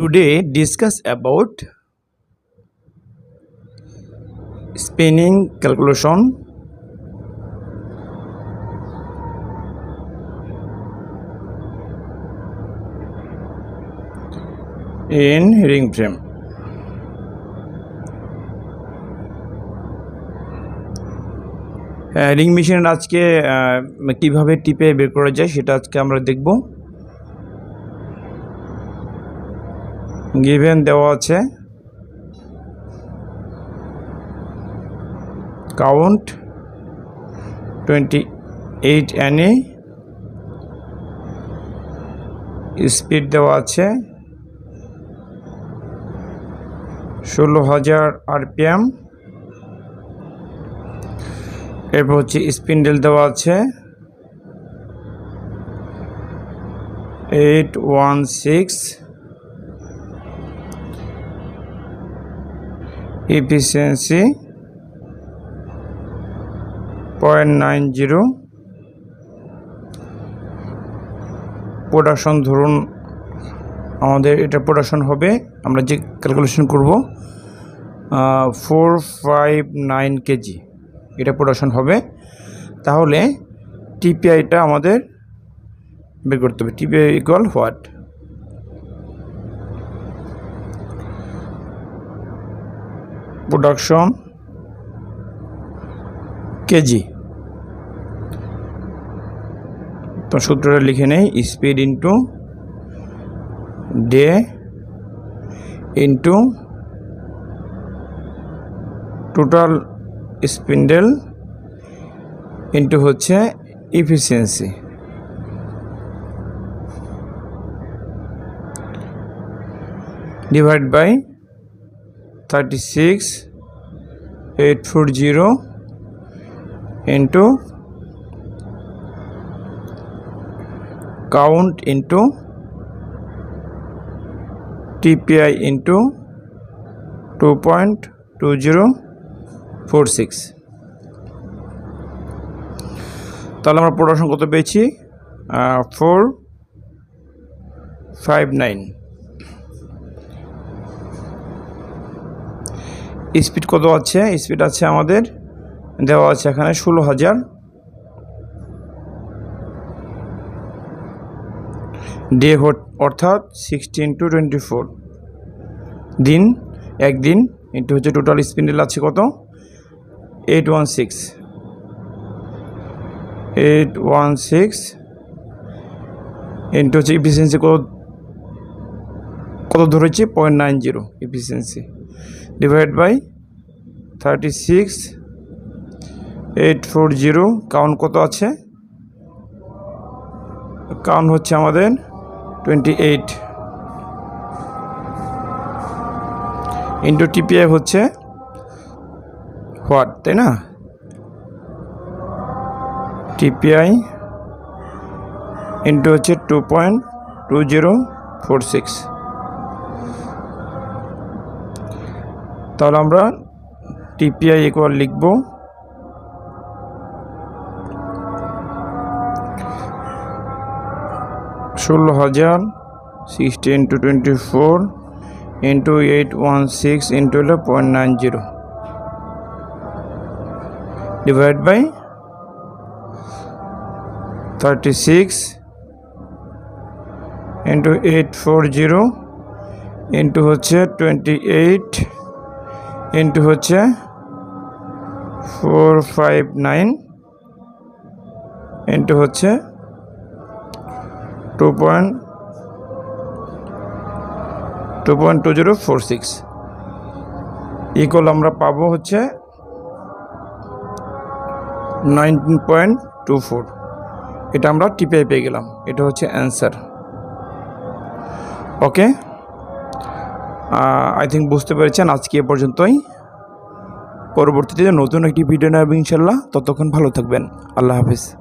Today discuss about spinning calculation in ring frame. Ring মেশিনের আজকে কীভাবে টিপে বের করা যায় সেটা আজকে আমরা দেখব গিভেন দেওয়া আছে। Count twenty eight NA speed দেওয়া আছে। ষোলো হাজার আরপিএম। এরপর হচ্ছে স্পিন্ডেল দেওয়া আছে। Eight one six efficiency point nine zero. Production ধরুন, আমাদের এটা প্রোডাকশন হবে, আমরা যে ক্যালকুলেশন করব ফোর ফাইভ নাইন কেজি, এটা প্রোডাকশন হবে। তাহলে টিপিআইটা আমাদের বের করতে হবে। TPI equal what? Production kg তো সূত্রটা লিখে নেই speed into day into total spindle into হচ্ছে efficiency divide by thirty six eight four zero into count into TPI into two point two zero four six তাহলে আমরা production কত পেয়েছি? Four five nine speed কত আছে? Speed আছে আমাদের, দেওয়া আছে এখানে ষোলো হাজার। ডে অর্থাৎ সিক্সটিন টু টোয়েন্টি ফোর দিন, একদিন ইন্টু হচ্ছে টোটাল স্পিন্ডেল আছে কত? Eight one six eight one six into হচ্ছে ইফিসিয়েন্সি কত? কত ধরেছি? Point nine zero efficiency divide by thirty six eight four zero count কত আছে? কাউন্ট হচ্ছে আমাদের টোয়েন্টি এইট ইন্টু টিপিআই হচ্ছে হোয়াট তাই না? টিপিআই ইন্টু হচ্ছে two point two zero four six তাহলে আমরা টিপিআই ইকুয়াল লিখব। ষোলো হাজার sixty into twenty four into eight one six into হলো point nine zero divide by thirty six into eight four zero into হচ্ছে twenty eight into হচ্ছে four five nine into হচ্ছে two point two point two zero four six equal আমরা পাবো হচ্ছে nineteen point two four এটা আমরা TPI পেয়ে গেলাম। এটা হচ্ছে অ্যান্সার ওকে আই থিঙ্ক বুঝতে পেরেছেন। আজকে এ পর্যন্তই। পরবর্তীতে নতুন একটি ভিডিও নেব ইনশাল্লাহ ততক্ষণ ভালো থাকবেন। আল্লাহ হাফিজ।